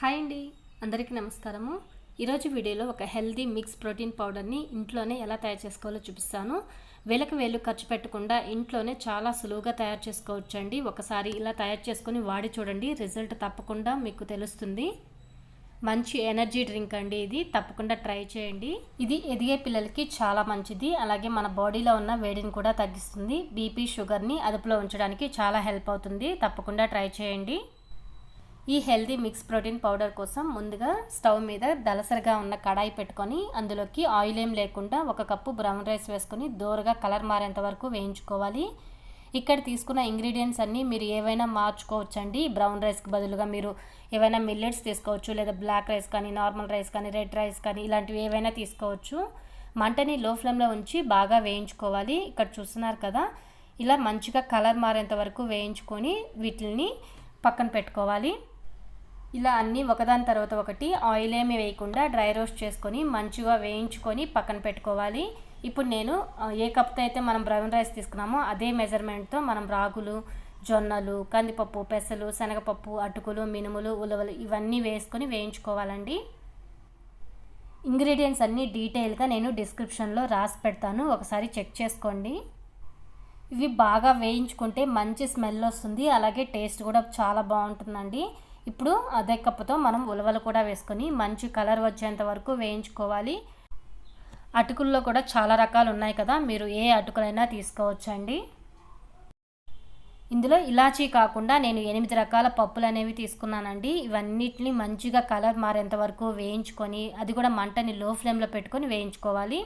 Hi అండి అందరికీ నమస్కారము. ఈరోజు వీడియోలో ఒక హెల్దీ మిక్స్ ప్రోటీన్ పౌడర్ని ఇంట్లోనే ఎలా తయారు చేసుకోవాలో చూపిస్తాను. వేలకు వేలు ఖర్చు పెట్టకుండా ఇంట్లోనే చాలా సులువుగా తయారు చేసుకోవచ్చండి. ఒకసారి ఇలా తయారు చేసుకొని వాడి చూడండి రిజల్ట్ తప్పకుండా మీకు తెలుస్తుంది. మంచి ఎనర్జీ డ్రింక్ అండి ఇది తప్పకుండా ట్రై చేయండి. ఇది ఎదిగే పిల్లలకి చాలా మంచిది అలాగే మన బాడీలో ఉన్న వేడిని కూడా తగ్గిస్తుంది. బీపీ షుగర్ని అదుపులో ఉంచడానికి చాలా హెల్ప్ అవుతుంది తప్పకుండా ట్రై చేయండి. ఈ హెల్దీ మిక్స్ ప్రోటీన్ పౌడర్ కోసం ముందుగా స్టవ్ మీద దలసరిగా ఉన్న కడాయి పెట్టుకొని అందులోకి ఆయిల్ ఏం లేకుండా ఒక కప్పు బ్రౌన్ రైస్ వేసుకొని దోరగా కలర్ మారేంత వరకు వేయించుకోవాలి. ఇక్కడ తీసుకున్న ఇంగ్రీడియంట్స్ అన్నీ మీరు ఏవైనా మార్చుకోవచ్చండి. బ్రౌన్ రైస్కి బదులుగా మీరు ఏవైనా మిల్లెట్స్ తీసుకోవచ్చు లేదా బ్లాక్ రైస్ కానీ నార్మల్ రైస్ కానీ రెడ్ రైస్ కానీ ఇలాంటివి ఏవైనా తీసుకోవచ్చు. మంటని లో ఫ్లేమ్లో ఉంచి బాగా వేయించుకోవాలి. ఇక్కడ చూస్తున్నారు కదా ఇలా మంచిగా కలర్ మారేంత వరకు వేయించుకొని వీటిని పక్కన పెట్టుకోవాలి. ఇలా అన్నీ ఒకదాని తర్వాత ఒకటి ఆయిల్ ఏమి వేయకుండా డ్రై రోస్ట్ చేసుకొని మంచిగా వేయించుకొని పక్కన పెట్టుకోవాలి. ఇప్పుడు నేను ఏ కప్తో అయితే మనం బ్రౌన్ రైస్ తీసుకున్నామో అదే మెజర్మెంట్తో మనం రాగులు జొన్నలు కందిపప్పు పెసలు శనగపప్పు అటుకులు మినుములు ఉలవలు ఇవన్నీ వేసుకొని వేయించుకోవాలండి. ఇంగ్రీడియంట్స్ అన్నీ డీటెయిల్గా నేను డిస్క్రిప్షన్లో రాసి పెడతాను. ఒకసారి చెక్ చేసుకోండి. ఇవి బాగా వేయించుకుంటే మంచి స్మెల్ వస్తుంది. అలాగే టేస్ట్ కూడా చాలా బాగుంటుందండి. ఇప్పుడు అదే కప్పుతో మనం ఉలవలు కూడా వేసుకొని మంచి కలర్ వచ్చేంత వరకు వేయించుకోవాలి. అటుకుల్లో కూడా చాలా రకాలు ఉన్నాయి కదా మీరు ఏ అటుకులైనా తీసుకోవచ్చండి. ఇందులో ఇలాచీ కాకుండా నేను ఎనిమిది రకాల పప్పులు అనేవి తీసుకున్నానండి. ఇవన్నిటిని మంచిగా కలర్ మారేంత వరకు వేయించుకొని అది కూడా మంటని లో ఫ్లేమ్లో పెట్టుకొని వేయించుకోవాలి.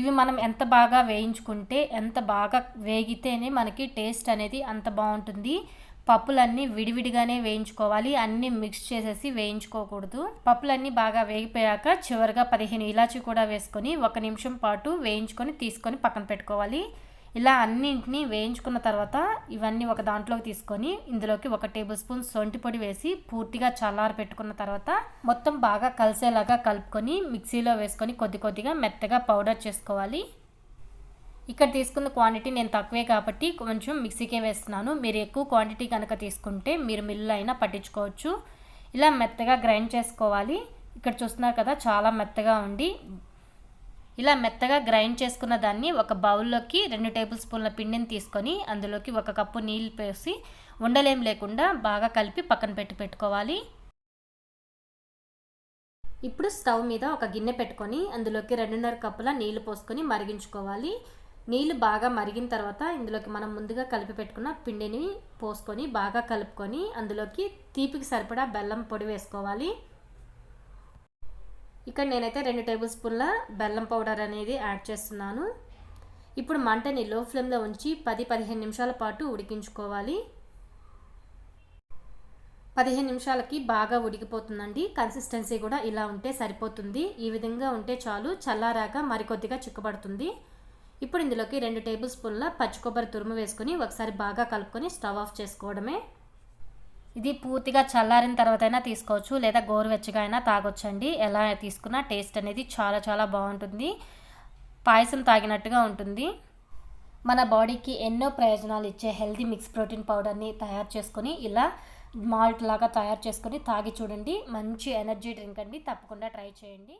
ఇవి మనం ఎంత బాగా వేయించుకుంటే ఎంత బాగా వేగితేనే మనకి టేస్ట్ అనేది అంత బాగుంటుంది. పప్పులన్నీ విడివిడిగానే వేయించుకోవాలి. అన్నీ మిక్స్ చేసేసి వేయించుకోకూడదు. పప్పులన్నీ బాగా వేగిపోయాక చివరిగా పదిహేను ఇలాచి కూడా వేసుకొని ఒక నిమిషం పాటు వేయించుకొని తీసుకొని పక్కన పెట్టుకోవాలి. ఇలా అన్నింటినీ వేయించుకున్న తర్వాత ఇవన్నీ ఒక దాంట్లోకి తీసుకొని ఇందులోకి ఒక టేబుల్ స్పూన్ సొంటి పొడి వేసి పూర్తిగా చల్లారి పెట్టుకున్న తర్వాత మొత్తం బాగా కలిసేలాగా కలుపుకొని మిక్సీలో వేసుకొని కొద్ది కొద్దిగా మెత్తగా పౌడర్ చేసుకోవాలి. ఇక్కడ తీసుకున్న క్వాంటిటీ నేను తక్కువే కాబట్టి కొంచెం మిక్సీకే వేస్తున్నాను. మీరు ఎక్కువ క్వాంటిటీ కనుక తీసుకుంటే మీరు మిల్లు అయినా పట్టించుకోవచ్చు. ఇలా మెత్తగా గ్రైండ్ చేసుకోవాలి. ఇక్కడ చూస్తున్నారు కదా చాలా మెత్తగా ఉండి ఇలా మెత్తగా గ్రైండ్ చేసుకున్న దాన్ని ఒక బౌల్లోకి రెండు టేబుల్ స్పూన్ల పిండిని తీసుకొని అందులోకి ఒక కప్పు నీళ్ళు పోసి ఉండలేం లేకుండా బాగా కలిపి పక్కన పెట్టి పెట్టుకోవాలి. ఇప్పుడు స్టవ్ మీద ఒక గిన్నె పెట్టుకొని అందులోకి రెండున్నర కప్పుల నీళ్ళు పోసుకొని మరిగించుకోవాలి. నీళ్ళు బాగా మరిగిన తర్వాత ఇందులోకి మనం ముందుగా కలిపి పెట్టుకున్న పిండిని పోసుకొని బాగా కలుపుకొని అందులోకి తీపికి సరిపడా బెల్లం పొడి వేసుకోవాలి. ఇక్కడ నేనైతే రెండు టేబుల్ స్పూన్ల బెల్లం పౌడర్ అనేది యాడ్ చేస్తున్నాను. ఇప్పుడు మంటని లో ఫ్లేమ్లో ఉంచి పది పదిహేను నిమిషాల పాటు ఉడికించుకోవాలి. పదిహేను నిమిషాలకి బాగా ఉడికిపోతుందండి. కన్సిస్టెన్సీ కూడా ఇలా ఉంటే సరిపోతుంది. ఈ విధంగా ఉంటే చాలు చల్లారాక మరికొద్దిగా చిక్కబడుతుంది. ఇప్పుడు ఇందులోకి రెండు టేబుల్ స్పూన్ల పచ్చి కొబ్బరి తురుము వేసుకొని ఒకసారి బాగా కలుపుకొని స్టవ్ ఆఫ్ చేసుకోవడమే. ఇది పూర్తిగా చల్లారిన తర్వాత అయినా తీసుకోవచ్చు లేదా గోరువెచ్చగా అయినా తాగొచ్చండి. ఎలా తీసుకున్నా టేస్ట్ అనేది చాలా చాలా బాగుంటుంది. పాయసం తాగినట్టుగా ఉంటుంది. మన బాడీకి ఎన్నో ప్రయోజనాలు ఇచ్చే హెల్తీ మిక్స్ ప్రోటీన్ పౌడర్ని తయారు చేసుకొని ఇలా మాల్ట్ లాగా తయారు చేసుకొని తాగి చూడండి. మంచి ఎనర్జీ డ్రింక్ అండి. తప్పకుండా ట్రై చేయండి.